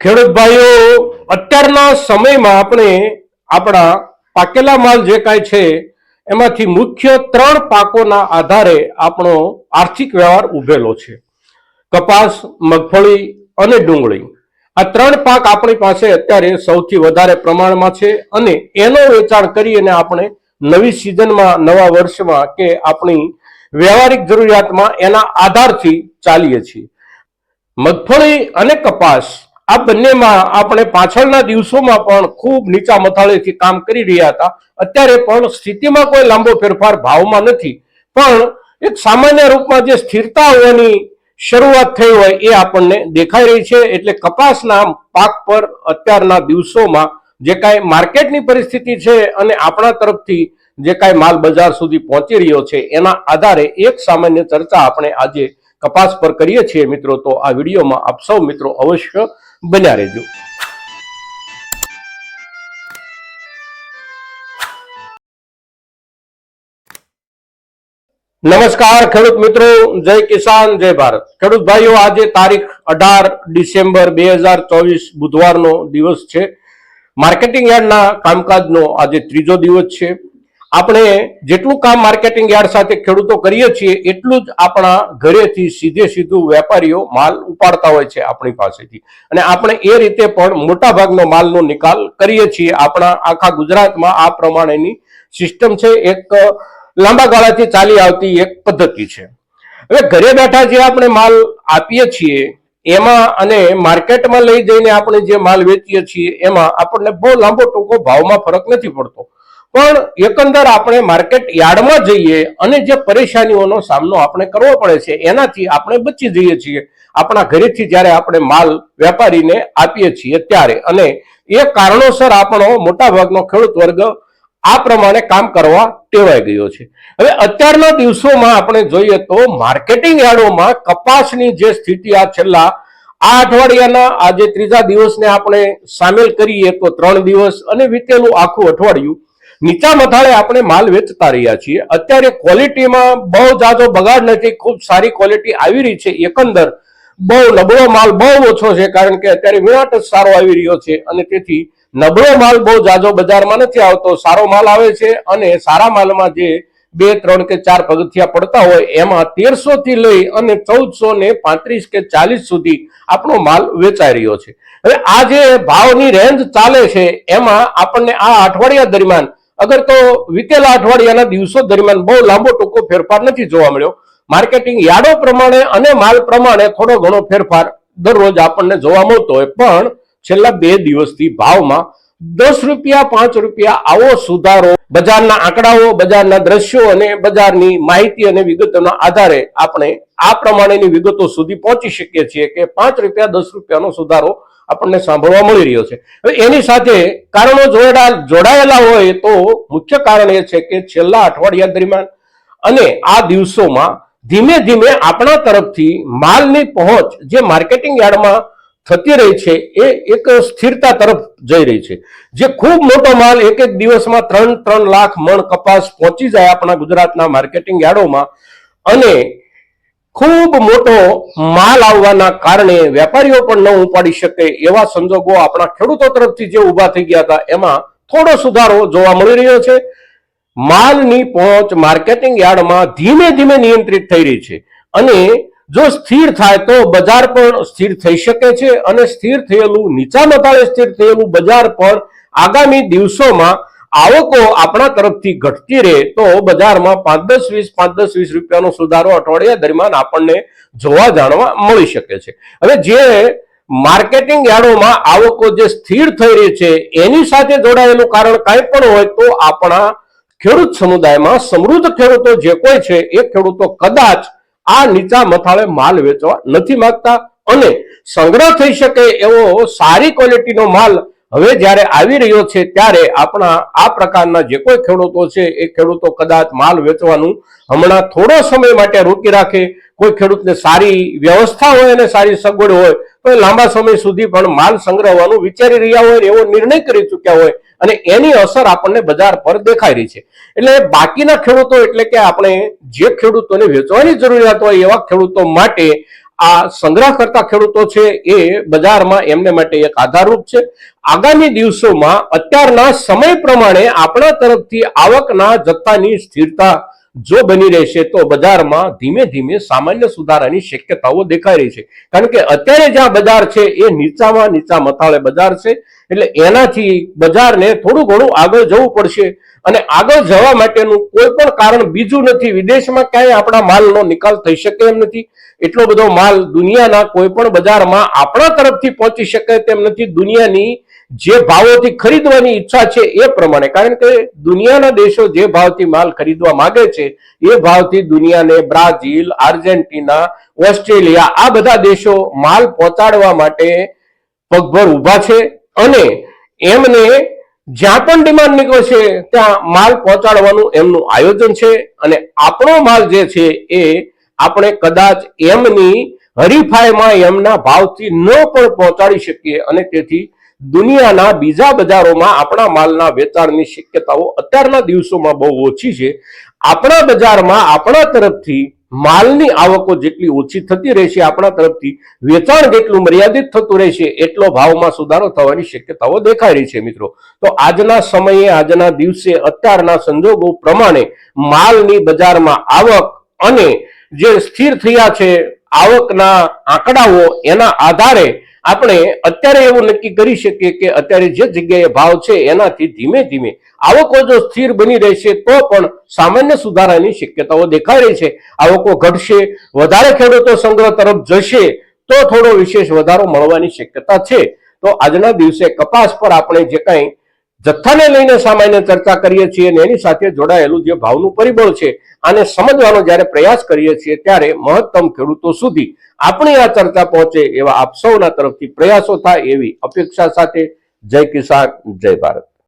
ખેડૂત ભાઈઓ, અત્યારના સમયમાં આપણે આપણા પાકેલા માલ જે કાંઈ છે, એમાંથી મુખ્ય ત્રણ પાકોના આધારે આપણો આર્થિક વ્યવહાર ઉભેલો છે. કપાસ, મગફળી અને ડુંગળી. આ ત્રણ પાક આપણી પાસે અત્યારે સૌથી વધારે પ્રમાણમાં છે અને એનો વેચાણ કરી અને આપણે નવી સિઝનમાં, નવા વર્ષમાં કે આપણી વ્યવહારિક જરૂરિયાતમાં એના આધારથી ચાલીએ છીએ. મગફળી અને કપાસ આ બંનેમાં આપણે પાછળના દિવસોમાં પણ ખૂબ નીચા મથાળેથી કામ કરી રહ્યા હતા. અત્યારે પણ સ્થિતિમાં કોઈ લાંબો ફેરફાર ભાવમાં નથી. પણ એક સામાન્ય રૂપમાં જે સ્થિરતા હોવાની શરૂઆત થઈ હોય એ આપણને દેખાઈ રહી છે. એટલે કપાસના પાક પર અત્યારના દિવસોમાં જે કાંઈ માર્કેટની પરિસ્થિતિ છે અને આપણા તરફથી જે કાંઈ માલ બજાર સુધી પહોંચી રહ્યો છે એના આધારે એક સામાન્ય ચર્ચા આપણે આજે કપાસ પર કરીએ છીએ મિત્રો. તો આ વિડીયોમાં આપ સૌ મિત્રો અવશ્ય બન્યા રહેજો. નમસ્કાર, ખેડૂત મિત્રો. જય કિસાન, જય ભારત. ખેડૂત ભાઈઓ, આજે તારીખ અઢાર ડિસેમ્બર બે હજાર ચોવીસ બુધવારનો દિવસ છે. માર્કેટિંગ યાર્ડના કામકાજનો આજે ત્રીજો દિવસ છે. આપણે જેટલું કામ માર્કેટિંગ યાર્ડ સાથે ખેડૂતો કરીએ છીએ, એટલું જ આપણા ઘરેથી સીધે સીધું વેપારીઓ માલ ઉપાડતા હોય છે આપણી પાસેથી. અને આપણે એ રીતે પણ મોટા ભાગનો માલનો નિકાલ કરીએ છીએ. આપણા આખા ગુજરાતમાં આ પ્રમાણેની સિસ્ટમ છે. એક લાંબા ગાળાથી ચાલી આવતી એક પદ્ધતિ છે. હવે ઘરે બેઠા જે આપણે માલ આપીએ છીએ, એમાં અને માર્કેટમાં લઈ જઈને આપણે જે માલ વેચીએ છીએ, એમાં આપણને બહુ લાંબો ટૂંકો ભાવમાં ફરક નથી પડતો. પણ એકંદર આપણે માર્કેટ યાર્ડમાં જઈએ અને જે પરેશાનીઓનો સામનો આપણે કરવો પડે છે, એનાથી આપણે બચી જઈએ છીએ. આપણા ઘરેથી જ્યારે આપણે માલ વેપારીને આપીએ છીએ ત્યારે. અને એ કારણોસર આપણો મોટાભાગનો ખેડૂત વર્ગ આ પ્રમાણે કામ કરવા ટેવાઈ ગયો છે. હવે અત્યારના દિવસોમાં આપણે જોઈએ તો માર્કેટિંગ યાર્ડોમાં કપાસની જે સ્થિતિ આ છેલ્લા આ અઠવાડિયાના આજે ત્રીજા દિવસને આપણે સામેલ કરીએ તો ત્રણ દિવસ અને વીતેલું આખું અઠવાડિયું નીચા મથાળે આપણે માલ વેચતા રહ્યા છીએ. અત્યારે ક્વોલિટીમાં બહુ જાજો બગાડ નથી. ખૂબ સારી ક્વોલિટી આવી રહી છે. એકંદર બહુ નબળો માલ બહુ ઓછો છે, કારણ કે અત્યારે વિરાટ જ સારો આવી રહ્યો છે અને તેથી નબળો માલ બહુ જાજો બજારમાં નથી આવતો. સારો માલ આવે છે અને સારા માલમાં જે બે, ત્રણ કે ચાર પગથિયા પડતા હોય, એમાં તેરસો થી લઈ અને ચૌદસો ને પાંત્રીસ કે ચાલીસ સુધી આપણો માલ વેચાઈ રહ્યો છે. હવે આ જે ભાવની રેન્જ ચાલે છે, એમાં આપણને આ અઠવાડિયા દરમિયાન અગર તો વીતેલા અઠવાડિયાના દિવસો દરમિયાન બહુ લાંબો ટૂંકો ફેરફાર નથી જોવા મળ્યો. માર્કેટિંગ યાર્ડો પ્રમાણે અને માલ પ્રમાણે થોડો ઘણો ફેરફાર દરરોજ આપણને જોવા મળતો હોય. પણ છેલ્લા બે દિવસથી ભાવમાં દસ રૂપિયા, પાંચ રૂપિયા આવો સુધારો. બજારના આંકડાઓ, બજારના દ્રશ્યો અને બજારની માહિતી અને વિગતોના આધારે આપણે આ પ્રમાણેની વિગતો સુધી પહોંચી શકીએ છીએ કે પાંચ રૂપિયા, દસ રૂપિયાનો સુધારો આપણને સાંભળવા મળી રહ્યો છે. એની સાથે કારણો જોડા, જોડાયેલા હોય તો મુખ્ય કારણ એ છે કે છેલ્લા અઠવાડિયા દરમિયાન અને આ દિવસોમાં ધીમે ધીમે આપણા તરફથી માલની પહોંચ જે માર્કેટિંગ યાર્ડમાં થતી રહી છે, એ એક સ્થિરતા તરફ જઈ રહી છે. જે ખૂબ મોટો માલ એક એક દિવસમાં ત્રણ ત્રણ લાખ મણ કપાસ પહોંચી જાય આપણા ગુજરાતના માર્કેટિંગ યાર્ડોમાં. અને ખૂબ મોટો માલ આવવાના કારણે વેપારીઓ પણ ન ઉપાડી શકે એવા સંજોગો આપણા ખેડૂતો તરફથી જે ઊભા થઈ ગયા હતા, એમાં થોડો સુધારો જોવા મળી રહ્યો છે. માલની પહોંચ માર્કેટિંગ યાર્ડમાં ધીમે ધીમે નિયંત્રિત થઈ રહી છે. અને જો સ્થિર થાય તો બજાર પણ સ્થિર થઈ શકે છે અને સ્થિર થયેલું નીચા મતાળે સ્થિર થયેલું બજાર પણ આગામી દિવસોમાં આવકો આપણા તરફથી ઘટતી રહે તો બજારમાં પાંચ દસ વીસ, પાંચ દસ વીસ રૂપિયાનો સુધારો અઠવાડિયા દરમિયાન આપણને જોવા જાણવા મળી શકે છે. હવે જે માર્કેટિંગ યાર્ડોમાં આવકો જે સ્થિર થઈ રહી છે, એની સાથે જોડાયેલું કારણ કાંઈ પણ હોય તો આપણા ખેડૂત સમુદાયમાં સમૃદ્ધ ખેડૂતો જે કોઈ છે, એ ખેડૂતો કદાચ આ નીચા મથાળે માલ વેચવા નથી માંગતા અને સંગ્રહ થઈ શકે એવો સારી ક્વોલિટીનો માલ હવે જ્યારે આવી રહ્યો છે ત્યારે આપણા આ પ્રકારના જે કોઈ ખેડૂતો છે એ ખેડૂતો કદાચ માલ વેચવાનું હમણાં થોડો સમય માટે રોકી રાખે. કોઈ ખેડૂતને સારી વ્યવસ્થા હોય અને સારી સગવડ હોય તો લાંબા સમય સુધી પણ માલ સંગ્રહવાનું વિચારી રહ્યા હોય એવો નિર્ણય કરી ચૂક્યા હોય અને એની અસર આપણને બજાર પર દેખાઈ રહી છે. એટલે બાકીના ખેડૂતો એટલે કે આપણે જે ખેડૂતોને વેચવાની જરૂરિયાત હોય એવા ખેડૂતો માટે આ સંગ્રહ કરતા ખેડૂતો છે એ બજારમાં એમને માટે એક આધારરૂપ છે. આગામી દિવસોમાં અત્યારના સમય પ્રમાણે આપણા તરફથી આવકના જથ્થાની સ્થિરતા જો બની રહેશે તો બજારમાં ધીમે ધીમે સામાન્ય સુધારાની શક્યતાઓ દેખાઈ રહી છે. કારણ કે અત્યારે જ્યાં બજાર છે એ નીચામાં નીચા મથાળે બજાર છે, એટલે એનાથી બજારને થોડું ઘણું આગળ જવું પડશે અને આગળ જવા માટેનું કોઈ પણ કારણ બીજું નથી. વિદેશમાં ક્યાંય આપણા માલનો નિકાલ થઈ શકે એમ નથી. એટલો બધો માલ દુનિયાના કોઈ પણ બજારમાં આપણા તરફથી પહોંચી શકે તેમ નથી. દુનિયાની જે ભાવોથી ખરીદવાની ઈચ્છા છે એ પ્રમાણે, કારણ કે દુનિયાના દેશો જે ભાવથી માલ ખરીદવા માંગે છે, એ ભાવથી દુનિયાને બ્રાઝિલ, આર્જેન્ટિના, ઓસ્ટ્રેલિયા, આ બધા દેશો માલ પહોંચાડવા માટે પગભર ઊભા છે અને એમને જ્યાં પણ ડિમાન્ડ નીકળશે ત્યાં માલ પહોંચાડવાનું એમનું આયોજન છે અને આપણો માલ જે છે એ આપણે કદાચ એમની હરીફાઈમાં એમના ભાવથી ન પણ પહોંચાડી શકીએ અને તેથી દુનિયાના બીજા બજારોમાં આપણા માલના વેચાણની શક્યતાઓ અત્યારના દિવસોમાં બહુ ઓછી છે. આપણા બજારમાં આપણા તરફથી માલની આવકો જેટલી ઓછી થતી રહેશે, આપણા તરફથી વેચાણ જેટલું મર્યાદિત થતું રહેશે, એટલો ભાવમાં સુધારો થવાની શક્યતાઓ દેખાઈ રહી છે મિત્રો. તો આજના સમયે, આજના દિવસે અત્યારના સંજોગો પ્રમાણે માલની બજારમાં આવક અને જે સ્થિર થયા છે, આવકના આંકડાઓ એના આધારે આપણે અત્યારે એવું નક્કી કરી શકીએ કે અત્યારે જે જગ્યાએ ભાવ છે, એનાથી ધીમે ધીમે આવકો જો સ્થિર બની રહેશે, તો પણ સામાન્ય સુધારાની શક્યતાઓ દેખાઈ રહી છે. આવકો ઘટશે, વધારે ખેડૂતો સંગ્રહ તરફ જશે, તો થોડો વિશેષ વધારો મળવાની શક્યતા છે. તો આજના દિવસે કપાસ પર આપણે જે કાંઈ જથ્થાને લઈને સામાન્ય ચર્ચા કરીએ છીએ અને એની સાથે જોડાયેલું જે ભાવનું પરિબળ છે, આને સમજવાનો જ્યારે પ્રયાસ કરીએ છીએ ત્યારે મહત્તમ ખેડૂતો સુધી આપણી આ ચર્ચા પહોંચે એવા આપ સૌના તરફથી પ્રયાસો થાય એવી અપેક્ષા સાથે. જય કિસાન, જય ભારત.